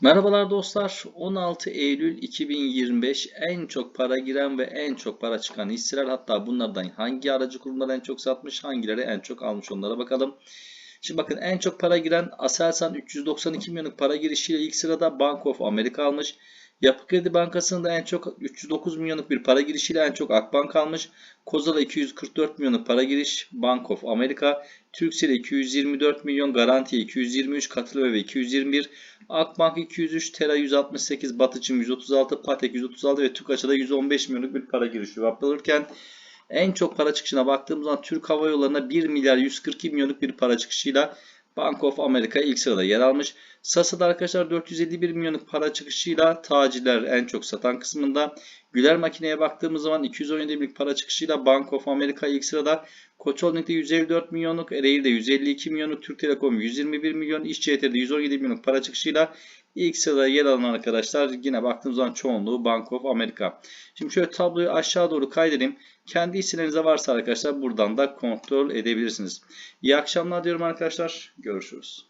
Merhabalar dostlar. 16 Eylül 2025 en çok para giren ve en çok para çıkan hisseler hatta bunlardan hangi aracı kurumlar en çok satmış, hangileri en çok almış onlara bakalım. Şimdi bakın en çok para giren Aselsan 392 milyonluk para girişiyle ilk sırada Bank of America almış. Yapı Kredi Bankası'nın da en çok 309 milyonluk bir para girişiyle en çok Akbank almış. Kozal'a 244 milyonluk para giriş Bank of America. Turkcell 224 milyon, Garanti 223, Katılım ve 221, Akbank 203, Tera 168, Batıçım 136, Patek 136 ve TÜKAŞ'a da 115 milyonluk bir para girişi yapılırken en çok para çıkışına baktığımız zaman Türk Hava Yolları'na 1 milyar 142 milyonluk bir para çıkışıyla Bank of America ilk sırada yer almış. Sasa'da arkadaşlar 451 milyonluk para çıkışıyla tacirler en çok satan kısmında. Güler makineye baktığımız zaman 217 milyonluk para çıkışıyla Bank of America ilk sırada. Koç Holding'de 154 milyonluk, Ereğli'de 152 milyonluk, Türk Telekom 121 milyon, İşçiyeter'de 117 milyonluk para çıkışıyla ilk sırada yer alan arkadaşlar yine baktığımız zaman çoğunluğu Bank of America. Şimdi şöyle tabloyu aşağı doğru kaydedeyim. Kendi hisselerinize varsa arkadaşlar buradan da kontrol edebilirsiniz. İyi akşamlar diyorum arkadaşlar. Görüşürüz.